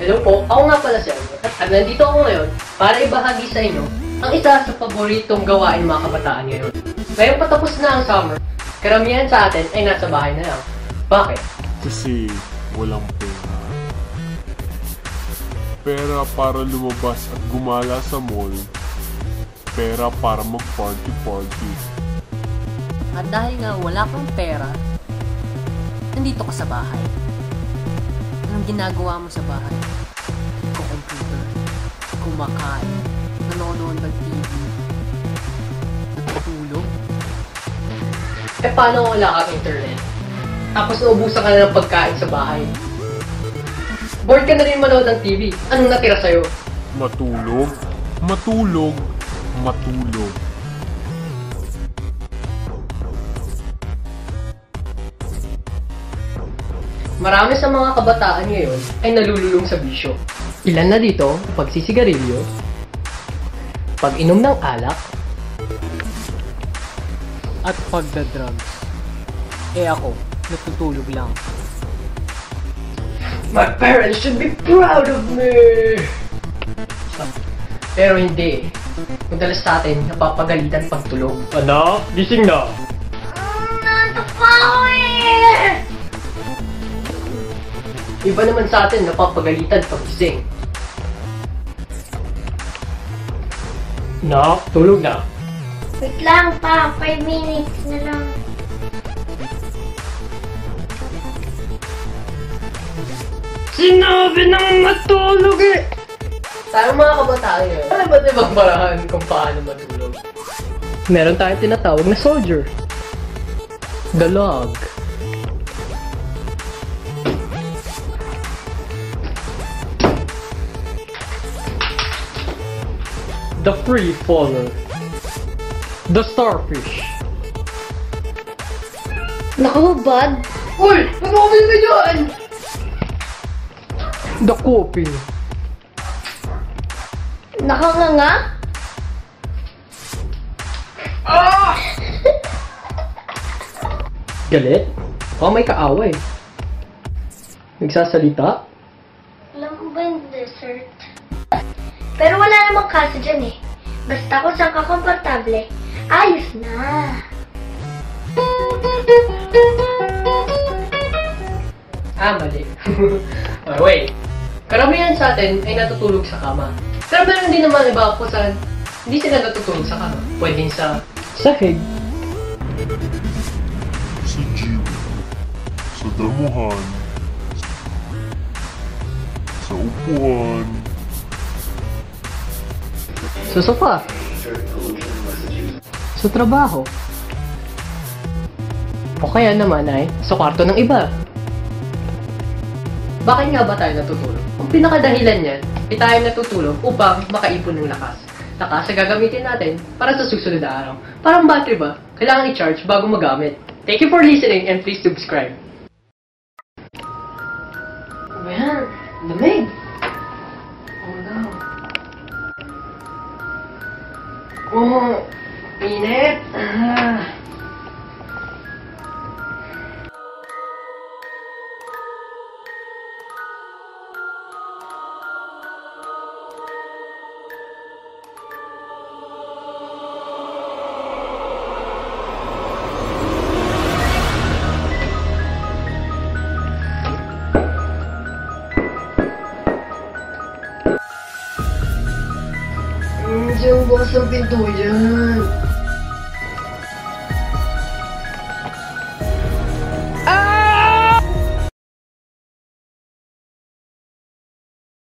Hello po, ako nga pala si Albert. At nandito ako ngayon para ibahagi sa inyo ang isa sa paboritong gawain mga kabataan ngayon. Ngayong patapos na ang summer, karamihan sa atin ay nasa bahay na lang. Bakit? Kasi walang pera. Pera para lumabas at gumala sa mall. Pera para mag-party-party. At dahil nga wala kang pera, nandito ka sa bahay. Anong ginagawa mo sa bahay? Computer, kumakain, nanonood ng TV, natutulog. Eh paano kung wala kang internet? Tapos naubusan ka na ng pagkain sa bahay. Bored ka na rin manood ng TV. Anong natira sa'yo? Matulog, matulog, matulog. Marami sa mga kabataan ngayon ay nalululong sa bisyo. Ilan na dito, pagsisigarilyo, pag-inom ng alak, At pagda-drugs. Eh ako, natutulog lang. My parents should be proud of me! Pero hindi. Madalas sa atin, napapagalitan pagtulog. Anak, gising na! Iba naman sa atin, napapagalitan pagising. Nak, tulog na. Wait lang pa, 5 minutes na lang. Sinabi ng matulog eh! Tayo mga kabataan yun. Ano ba ibang parahan kung paano matulog? Meron tayong tinatawag na soldier. The log. The free faller. The starfish. Nakahubad? Uy! Tumawin ka dyan! The copy. Nakanganga? Galit? O may kaaway. Nagsasalita? Alam mo ba yung dessert? Pero wala namang kaso dyan eh. Basta kung saan ka komportable, ayos na. Ah, mali. oh, wait. Karamihan sa atin ay natutulog sa kama. Pero meron din naman iba kung saan hindi sila natutulog sa kama. Pwedeng sa sahig. Sa jeep. Sa damuhan. Sa upuan. Sa sofa. Sa trabaho. O kaya naman ay sa kwarto ng iba. Bakit nga ba tayo natutulog? Ang pinakadahilan niyan, ay tayo natutulog upang makaipon ng lakas. Lakas na gagamitin natin para sa susunod na araw. Parang battery ba? Kailangan i-charge bago magamit. Thank you for listening and please subscribe. Ayan, lamig. うんいいね。うん。Init. Ah. Diyan bukas ang pinto dyan.